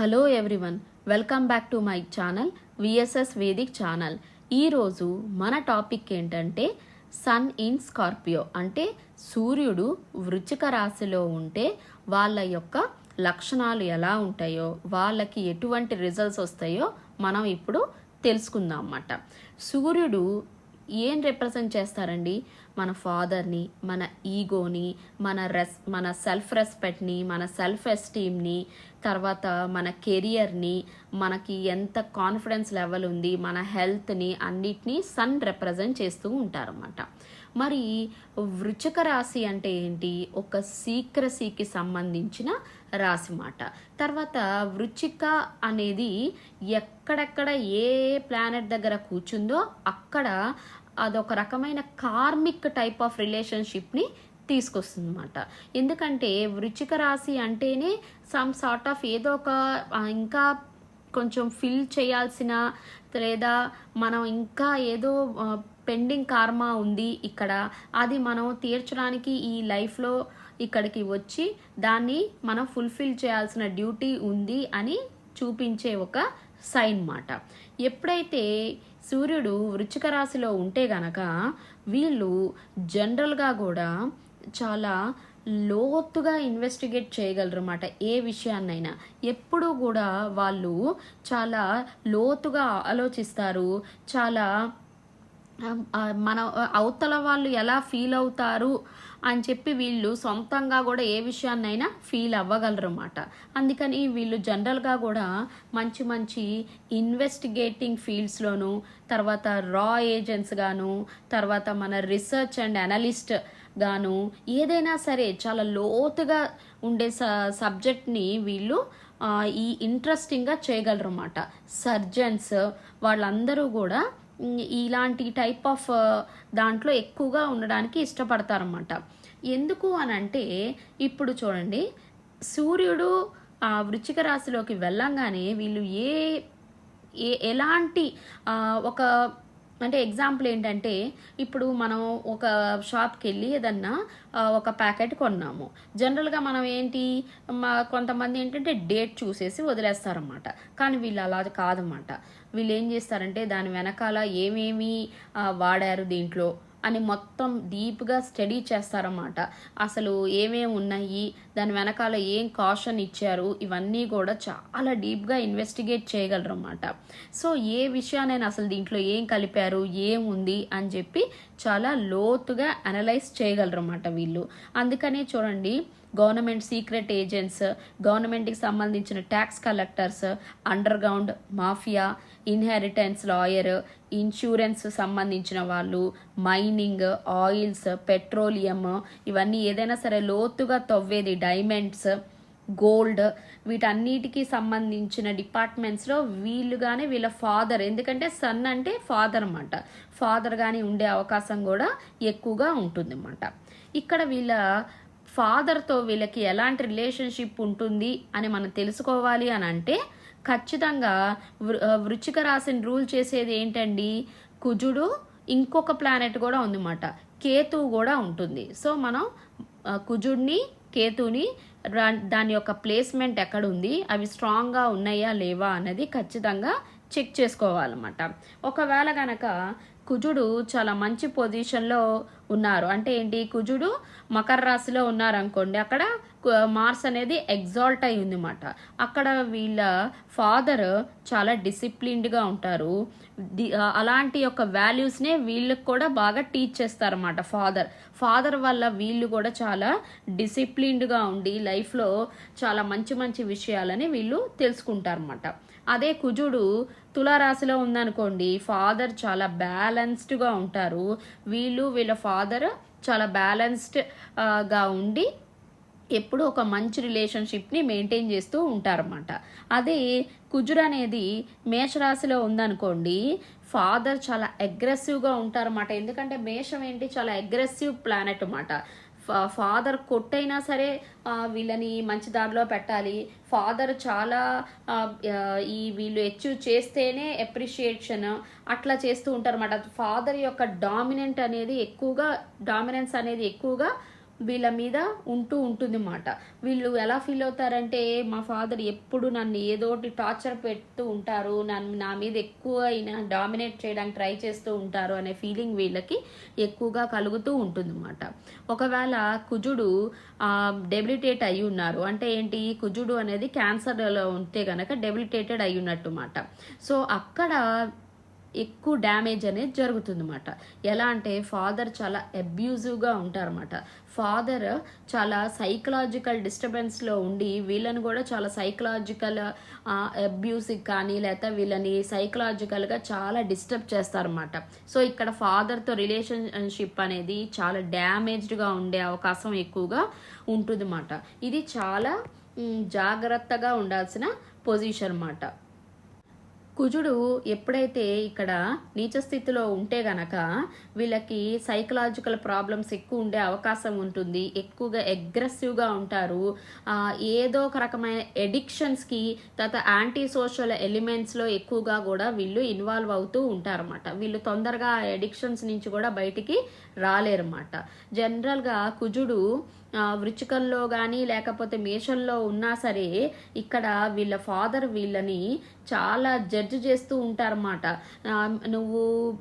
Hello everyone welcome back to my channel VSS Vedic channel. ఈరోజు మన topic ఏంటంటే son in Scorpio అంటే సూర్యుడు వృచ్చిక రాశిలో ఉంటే వాళ్ళ యొక్క లక్షణాలు ఎలా ఉంటాయో వాళ్ళకి ఎటువంటి రిజల్ట్స్ వస్తాయో మనం ఇప్పుడు తెలుసుకుందాం అన్నమాట. సూర్యుడు ఏం రిప్రజెంట్ చేస్తారండి? మన ఫాదర్ని మన ఈగోని మన రెస్ మన సెల్ఫ్ రెస్పెక్ట్ని మన సెల్ఫ్ ఎస్టీమ్ని తర్వాత మన కెరియర్ని మనకి ఎంత కాన్ఫిడెన్స్ లెవెల్ ఉంది మన హెల్త్ని అన్నిటినీ సన్ రిప్రజెంట్ చేస్తూ ఉంటారన్నమాట. మరి వృచక రాశి అంటే ఏంటి? ఒక సీక్రసీకి సంబంధించిన రాశి మాట. తర్వాత వృచిక అనేది ఎక్కడెక్కడ ఏ ప్లానెట్ దగ్గర కూర్చుందో అక్కడ అదొక రకమైన కార్మిక్ టైప్ ఆఫ్ రిలేషన్షిప్ని తీసుకొస్తుంది అనమాట ఎందుకంటే వృచ్చిక రాశి అంటేనే సమ్ సార్ట్ ఆఫ్ ఏదో ఒక ఇంకా కొంచెం ఫిల్ చేయాల్సిన లేదా మనం ఇంకా ఏదో పెండింగ్ కార్మా ఉంది ఇక్కడ అది మనం తీర్చడానికి ఈ లైఫ్లో ఇక్కడికి వచ్చి దాన్ని మనం ఫుల్ఫిల్ చేయాల్సిన డ్యూటీ ఉంది అని చూపించే ఒక సైన్ మాట. ఎప్పుడైతే సూర్యుడు వృచ్చిక రాశిలో ఉంటే గనక వీళ్ళు జనరల్గా కూడా చాలా లోతుగా ఇన్వెస్టిగేట్ చేయగలరు అన్నమాట ఏ విషయాన్నైనా. ఎప్పుడూ కూడా వాళ్ళు చాలా లోతుగా ఆలోచిస్తారు. చాలా మన అవతల వాళ్ళు ఎలా ఫీల్ అవుతారు అని చెప్పి వీళ్ళు సొంతంగా కూడా ఏ విషయాన్నైనా ఫీల్ అవ్వగలరు అన్నమాట అందుకని వీళ్ళు జనరల్గా కూడా మంచి మంచి ఇన్వెస్టిగేటింగ్ ఫీల్డ్స్లోను తర్వాత రా ఏజెంట్స్ గాను తర్వాత మన రీసెర్చ్ అండ్ అనలిస్ట్ గాను ఏదైనా సరే చాలా లోతుగా ఉండే స సబ్జెక్ట్ని వీళ్ళు ఈ ఇంట్రెస్టింగ్గా చేయగలరు అన్నమాట సర్జన్స్ వాళ్ళందరూ కూడా ఇలాంటి టైప్ ఆఫ్ దాంట్లో ఎక్కువగా ఉండడానికి ఇష్టపడతారన్నమాట. ఎందుకు అని అంటే ఇప్పుడు చూడండి సూర్యుడు ఆ వృచ్చిక రాశిలోకి వెళ్ళంగానే వీళ్ళు ఏ ఏ ఎలాంటి ఒక అంటే ఎగ్జాంపుల్ ఏంటంటే ఇప్పుడు మనం ఒక షాప్కి వెళ్ళి ఏదన్నా ఒక ప్యాకెట్ కొన్నాము. జనరల్గా మనం ఏంటి మా కొంతమంది ఏంటంటే డేట్ చూసేసి వదిలేస్తారన్నమాట. కానీ వీళ్ళు అలా కాదన్నమాట. వీళ్ళు ఏం చేస్తారంటే దాని వెనకాల ఏమేమి వాడారు దీంట్లో? అని మొత్తం డీప్గా స్టడీ చేస్తారన్నమాట. అసలు ఏమేమి ఉన్నాయి? దాని వెనకాల ఏం కాషన్ ఇచ్చారు? ఇవన్నీ కూడా చాలా డీప్గా ఇన్వెస్టిగేట్ చేయగలరు అన్నమాట సో ఏ విషయానైనా అసలు దీంట్లో ఏం కలిపారు? ఏముంది? అని చెప్పి చాలా లోతుగా అనలైజ్ చేయగలరు అన్నమాట వీళ్ళు. అందుకనే చూడండి గవర్నమెంట్ సీక్రెట్ ఏజెంట్స్ గవర్నమెంట్కి సంబంధించిన tax collectors under ground mafia inheritance lawyer insurance సంబంధించిన వాళ్ళు మైనింగ్ ఆయిల్స్ పెట్రోలియం ఇవన్నీ ఏదైనా సరే లోతుగా తవ్వేది డైమండ్స్ గోల్డ్ వీటన్నిటికీ సంబంధించిన డిపార్ట్మెంట్స్లో వీళ్ళుగానే వీళ్ళ ఫాదర్. ఎందుకంటే సన్ అంటే ఫాదర్ అనమాట ఫాదర్ కానీ ఉండే అవకాశం కూడా ఎక్కువగా ఉంటుంది అన్నమాట ఇక్కడ వీళ్ళ ఫాదర్తో వీళ్ళకి ఎలాంటి రిలేషన్షిప్ ఉంటుంది అని మనం తెలుసుకోవాలి అని అంటే ఖచ్చితంగా వృ- వృచ్చిక రాశిని రూల్ చేసేది ఏంటండి? కుజుడు ఇంకొక ప్లానెట్ కూడా ఉందన్నమాట. కేతువు కూడా ఉంటుంది. సో మనం కుజుడిని కేతుని దాని యొక్క ప్లేస్మెంట్ ఎక్కడ ఉంది అవి స్ట్రాంగ్గా ఉన్నాయా లేవా అన్నది ఖచ్చితంగా చెక్ చేసుకోవాలన్నమాట. ఒకవేళ గనక కుజుడు చాలా మంచి పొజిషన్లో ఉన్నారు. అంటే ఏంటి? కుజుడు మకర రాశిలో ఉన్నారనుకోండి అక్కడ మార్స్ అనేది ఎగ్జాల్ట్ అయి ఉందన్నమాట అక్కడ వీళ్ళ ఫాదర్ చాలా డిసిప్లిన్డ్గా ఉంటారు. అలాంటి యొక్క వాల్యూస్నే వీళ్ళకి కూడా బాగా టీచ్ చేస్తారన్నమాట ఫాదర్ ఫాదర్ వల్ల వీళ్ళు కూడా చాలా డిసిప్లిన్డ్గా ఉండి లైఫ్లో చాలా మంచి మంచి విషయాలని వీళ్ళు తెలుసుకుంటారన్నమాట. అదే కుజుడు తులారాశిలో ఉందనుకోండి ఫాదర్ చాలా బ్యాలెన్స్డ్గా ఉంటారు. వీళ్ళు వీళ్ళ ఫాదర్ చాలా బ్యాలెన్స్డ్గా ఉండి ఎప్పుడు ఒక మంచి రిలేషన్షిప్ని మెయింటైన్ చేస్తూ ఉంటారన్నమాట. అదే కుజుడు అనేది మేషరాశిలో ఉందనుకోండి ఫాదర్ చాలా అగ్రెసివ్గా ఉంటారన్నమాట. ఎందుకంటే మేషం ఏంటి? చాలా అగ్రెసివ్ ప్లానెట్ అన్నమాట. ఫాదర్ కొట్టైనా సరే వీళ్ళని మంచి దారిలో పెట్టాలి. ఫాదర్ చాలా ఈ వీళ్ళు అచీవ్ చేస్తేనే అప్రిషియేషన్ అట్లా చేస్తూ ఉంటారు అన్నమాట ఫాదర్ యొక్క డామినెంట్ అనేది ఎక్కువగా డామినెన్స్ అనేది ఎక్కువగా వీళ్ళ మీద ఉంటూ ఉంటుంది అన్నమాట వీళ్ళు ఎలా ఫీల్ అవుతారంటే మా ఫాదర్ ఎప్పుడు నన్ను ఏదోటి టార్చర్ పెడుతూ ఉంటారు నన్ను నా మీద ఎక్కువ డామినేట్ చేయడానికి ట్రై చేస్తూ ఉంటారు అనే ఫీలింగ్ వీళ్ళకి ఎక్కువగా కలుగుతూ ఉంటుంది అన్నమాట ఒకవేళ కుజుడు డెబిలిటేట్ అయి ఉన్నారు అంటే ఏంటి? కుజుడు అనేది క్యాన్సర్లో ఉంటే కనుక డెబిలిటేటెడ్ అయి ఉన్నట్టు మాట సో అక్కడ ఎక్కువ డ్యామేజ్ అనేది జరుగుతుందన్నమాట. ఎలా అంటే ఫాదర్ చాలా అబ్యూజివ్గా ఉంటారన్నమాట. ఫాదర్ చాలా సైకలాజికల్ డిస్టర్బెన్స్లో ఉండి వీళ్ళని కూడా చాలా సైకలాజికల్ అబ్యూస్కి కానీ లేకపోతే వీళ్ళని సైకలాజికల్గా చాలా డిస్టర్బ్ చేస్తారన్నమాట. సో ఇక్కడ ఫాదర్తో రిలేషన్షిప్ అనేది చాలా డ్యామేజ్డ్గా ఉండే అవకాశం ఎక్కువగా ఉంటుందన్నమాట. ఇది చాలా జాగ్రత్తగా ఉండాల్సిన పొజిషన్ అన్నమాట. కుజుడు ఎప్పుడైతే ఇక్కడ నీచ స్థితిలో ఉంటే గనక వీళ్ళకి సైకలాజికల్ ప్రాబ్లమ్స్ ఎక్కువ ఉండే అవకాశం ఉంటుంది. ఎక్కువగా అగ్రెసివ్గా ఉంటారు. ఏదో ఒక రకమైన ఎడిక్షన్స్కి తర్వాత యాంటీ సోషల్ ఎలిమెంట్స్లో ఎక్కువగా కూడా వీళ్ళు ఇన్వాల్వ్ అవుతూ ఉంటారన్నమాట. వీళ్ళు తొందరగా ఆ ఎడిక్షన్స్ నుంచి కూడా బయటికి రాలేరన్నమాట. జనరల్గా కుజుడు వృచ్చికంలో కానీ లేకపోతే మేషంలో ఉన్నా సరే ఇక్కడ వీళ్ళ ఫాదర్ వీళ్ళని చాలా జడ్జ్ చేస్తూ ఉంటారన్నమాట. నువ్వు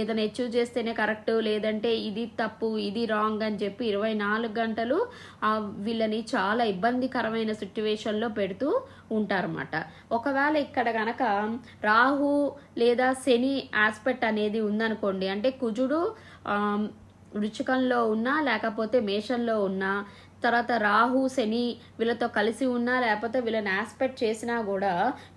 ఏదైనా అచీవ్ చేస్తేనే కరెక్ట్ లేదంటే ఇది తప్పు ఇది రాంగ్ అని చెప్పి ఇరవై నాలుగు గంటలు వీళ్ళని చాలా ఇబ్బందికరమైన సిట్యువేషన్లో పెడుతూ ఉంటారన్నమాట. ఒకవేళ ఇక్కడ గనక రాహు లేదా శని ఆస్పెక్ట్ అనేది ఉందనుకోండి అంటే కుజుడు ఆ, వృచ్చికంలో ఉన్నా లేకపోతే మేషంలో ఉన్నా తర్వాత రాహు శని వీళ్ళతో కలిసి ఉన్నా లేకపోతే వీళ్ళని ఆస్పెక్ట్ చేసినా కూడా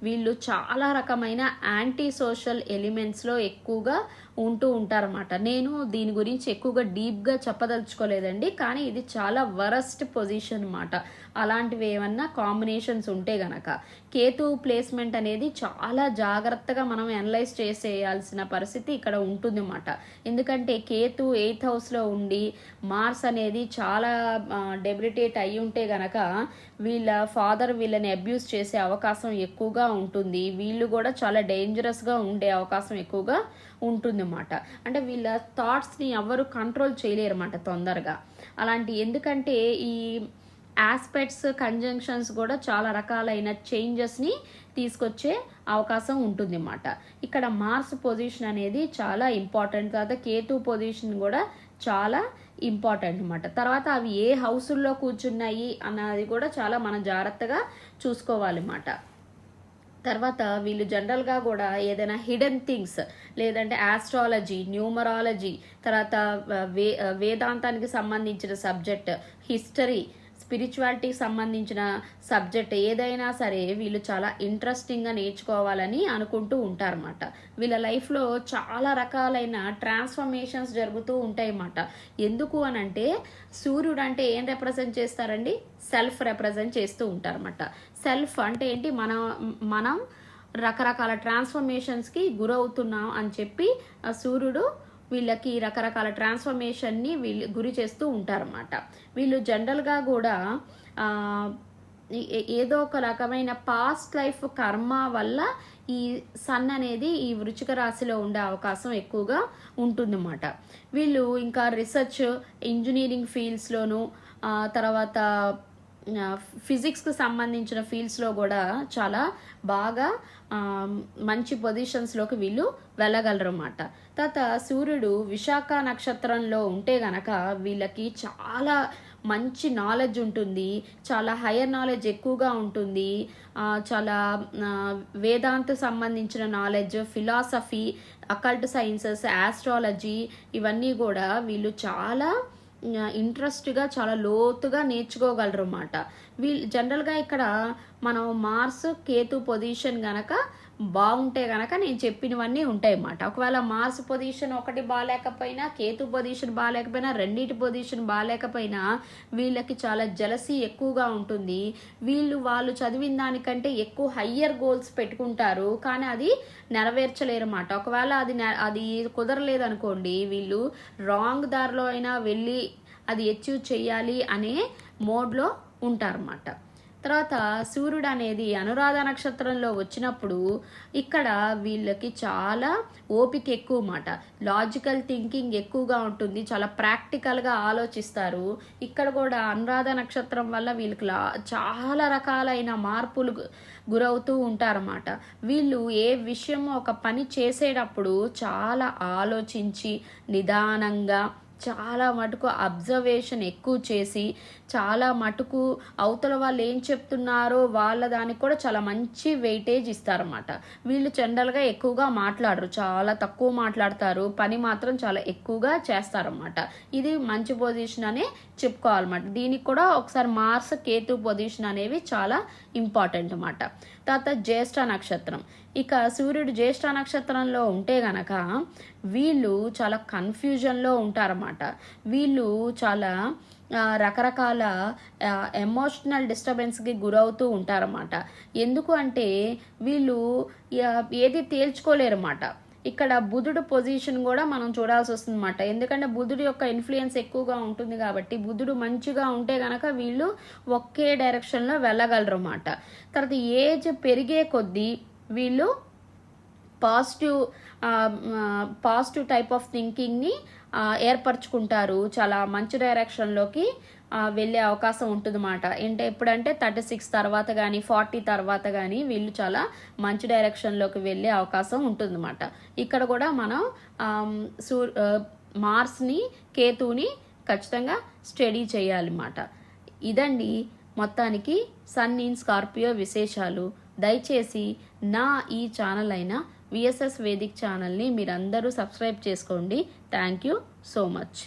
వీళ్ళు చాలా రకమైన యాంటీ సోషల్ ఎలిమెంట్స్లో ఎక్కువగా ఉంటూ ఉంటారన్నమాట. నేను దీని గురించి ఎక్కువగా డీప్గా చెప్పదలుచుకోలేదండి కానీ ఇది చాలా వరస్ట్ పొజిషన్ అన్నమాట. అలాంటివి ఏమన్నా కాంబినేషన్స్ ఉంటే గనక. కేతు ప్లేస్మెంట్ అనేది చాలా జాగ్రత్తగా మనం అనలైజ్ చేసేయాల్సిన పరిస్థితి ఇక్కడ ఉంటుంది అన్నమాట. ఎందుకంటే కేతు ఎయిత్ హౌస్లో ఉండి మార్స్ అనేది చాలా డెబిలిటేట్ అయి ఉంటే గనక వీళ్ళ ఫాదర్ వీళ్ళని అబ్యూస్ చేసే అవకాశం ఎక్కువగా ఉంటుంది. వీళ్ళు కూడా చాలా డేంజరస్గా ఉండే అవకాశం ఎక్కువగా ఉంటుందన్నమాట. అంటే వీళ్ళ థాట్స్ని ఎవరు కంట్రోల్ చేయలేరన్నమాట తొందరగా. అలాంటి ఎందుకంటే ఈ ఆస్పెక్ట్స్ కంజంక్షన్స్ కూడా చాలా రకాలైన చేంజెస్ని తీసుకొచ్చే అవకాశం ఉంటుంది అన్నమాట ఇక్కడ మార్స్ పొజిషన్ అనేది చాలా ఇంపార్టెంట్ తర్వాత కేతు పొజిషన్ కూడా చాలా ఇంపార్టెంట్ అనమాట తర్వాత అవి ఏ హౌసుల్లో కూర్చున్నాయి అన్నది కూడా చాలా మనం జాగ్రత్తగా చూసుకోవాలన్నమాట. తర్వాత వీళ్ళు జనరల్గా కూడా ఏదైనా హిడెన్ థింగ్స్ లేదంటే ఆస్ట్రాలజీ న్యూమరాలజీ తర్వాత వే వేదాంతానికి సంబంధించిన సబ్జెక్ట్ హిస్టరీ స్పిరిచువాలిటీకి సంబంధించిన సబ్జెక్ట్ ఏదైనా సరే వీళ్ళు చాలా ఇంట్రెస్టింగ్గా నేర్చుకోవాలని అనుకుంటూ ఉంటారన్నమాట. వీళ్ళ లైఫ్లో చాలా రకాలైన ట్రాన్స్ఫర్మేషన్స్ జరుగుతూ ఉంటాయి అన్నమాట ఎందుకు అని అంటే సూర్యుడు అంటే ఏం రిప్రజెంట్ చేస్తారండి? సెల్ఫ్ రిప్రజెంట్ చేస్తూ ఉంటారన్నమాట. సెల్ఫ్ అంటే ఏంటి? మనం మనం రకరకాల ట్రాన్స్ఫర్మేషన్స్కి గురవుతున్నాం అని చెప్పి ఆ సూర్యుడు వీళ్ళకి రకరకాల ట్రాన్స్ఫర్మేషన్ని వీళ్ళు గురి చేస్తూ ఉంటారన్నమాట. వీళ్ళు జనరల్గా కూడా ఏదో ఒక రకమైన పాస్ట్ లైఫ్ కర్మ వల్ల ఈ సన్ అనేది ఈ వృచిక రాశిలో ఉండే అవకాశం ఎక్కువగా ఉంటుందన్నమాట. వీళ్ళు ఇంకా రీసెర్చ్ ఇంజనీరింగ్ ఫీల్డ్స్లోను తర్వాత ఫిజిక్స్కి సంబంధించిన ఫీల్డ్స్లో కూడా చాలా బాగా మంచి పొజిషన్స్లోకి వీళ్ళు వెళ్ళగలరు అన్నమాట తర్వాత సూర్యుడు విశాఖ నక్షత్రంలో ఉంటే గనక వీళ్ళకి చాలా మంచి నాలెడ్జ్ ఉంటుంది చాలా హయ్యర్ నాలెడ్జ్ ఎక్కువగా ఉంటుంది చాలా వేదాంత సంబంధించిన knowledge philosophy occult sciences astrology ఇవన్నీ కూడా వీళ్ళు చాలా ఇంట్రెస్ట్గా చాలా లోతుగా నేర్చుకోగలరు అన్నమాట వీళ్ళు జనరల్గా ఇక్కడ మనం మార్స్ కేతు పొజిషన్ గనక బాగుంటే కనుక నేను చెప్పినవన్నీ ఉంటాయి అన్నమాట ఒకవేళ మార్స్ పొజిషన్ ఒకటి బాగాలేకపోయినా కేతు పొజిషన్ బాగాలేకపోయినా రెండింటి పొజిషన్ బాగాలేకపోయినా వీళ్ళకి చాలా జలసీ ఎక్కువగా ఉంటుంది. వీళ్ళు వాళ్ళు చదివిన దానికంటే ఎక్కువ హయ్యర్ గోల్స్ పెట్టుకుంటారు. కానీ అది నెరవేర్చలేరు అన్నమాట ఒకవేళ అది అది కుదరలేదు అనుకోండి వీళ్ళు రాంగ్ దారిలో అయినా వెళ్ళి అది అచీవ్ చేయాలి అనే మోడ్లో ఉంటారన్నమాట. తర్వాత సూర్యుడు అనేది అనురాధ నక్షత్రంలో వచ్చినప్పుడు ఇక్కడ వీళ్ళకి చాలా ఓపిక ఎక్కువ మాట లాజికల్ థింకింగ్ ఎక్కువగా ఉంటుంది. చాలా ప్రాక్టికల్గా ఆలోచిస్తారు. ఇక్కడ కూడా అనురాధ నక్షత్రం వల్ల వీళ్ళకి లా- చాలా రకాలైన మార్పులు గురవుతూ ఉంటారన్నమాట. వీళ్ళు ఏ విషయం ఒక పని చేసేటప్పుడు చాలా ఆలోచించి నిదానంగా చాలా మటుకు అబ్జర్వేషన్ ఎక్కువ చేసి చాలా మటుకు అవతల వాళ్ళు ఏం చెప్తున్నారో వాళ్ళ దానికి కూడా చాలా మంచి వెయిటేజ్ ఇస్తారన్నమాట. వీళ్ళు జనరల్గా ఎక్కువగా మాట్లాడరు చాలా తక్కువ మాట్లాడతారు పని మాత్రం చాలా ఎక్కువగా చేస్తారన్నమాట. ఇది మంచి పొజిషన్ అనే చెప్పుకోవాలన్నమాట. దీనికి కూడా ఒకసారి మార్స్ కేతు పొజిషన్ అనేవి చాలా ఇంపార్టెంట్ అన్నమాట. తర్వాత జ్యేష్ఠ నక్షత్రం. ఇక సూర్యుడు జ్యేష్ఠ నక్షత్రంలో ఉంటే గనక వీళ్ళు చాలా కన్ఫ్యూజన్లో ఉంటారన్నమాట. వీళ్ళు చాలా రకరకాల ఎమోషనల్ డిస్టర్బెన్స్కి గురవుతూ ఉంటారన్నమాట. ఎందుకు అంటే వీళ్ళు ఏది తేల్చుకోలేరన్నమాట. ఇక్కడ బుధుడు పొజిషన్ కూడా మనం చూడాల్సి వస్తుంది అనమాట ఎందుకంటే బుధుడు యొక్క ఇన్ఫ్లుయెన్స్ ఎక్కువగా ఉంటుంది కాబట్టి బుధుడు మంచిగా ఉంటే గనక వీళ్ళు ఒకే డైరెక్షన్లో వెళ్ళగలరు అన్నమాట తర్వాత ఏజ్ పెరిగే కొద్దీ వీళ్ళు పాజిటివ్ పాజిటివ్ టైప్ ఆఫ్ థింకింగ్ని ఏర్పరచుకుంటారు. చాలా మంచి డైరెక్షన్లోకి వెళ్ళే అవకాశం ఉంటుందన్నమాట. అంటే ఎప్పుడంటే థర్టీ సిక్స్ తర్వాత కానీ ఫార్టీ తర్వాత కానీ వీళ్ళు చాలా మంచి డైరెక్షన్లోకి వెళ్ళే అవకాశం ఉంటుందన్నమాట. ఇక్కడ కూడా మనం సూ సూర్ మార్స్ని కేతువుని ఖచ్చితంగా స్టడీ చేయాలన్నమాట. ఇదండి మొత్తానికి సన్ ఇన్ స్కార్పియో విశేషాలు. దయచేసి నా ఈ ఛానల్ అయిన విఎస్ఎస్ వేదిక్ ఛానల్ని మీరందరూ సబ్స్క్రైబ్ చేసుకోండి. Thank you so much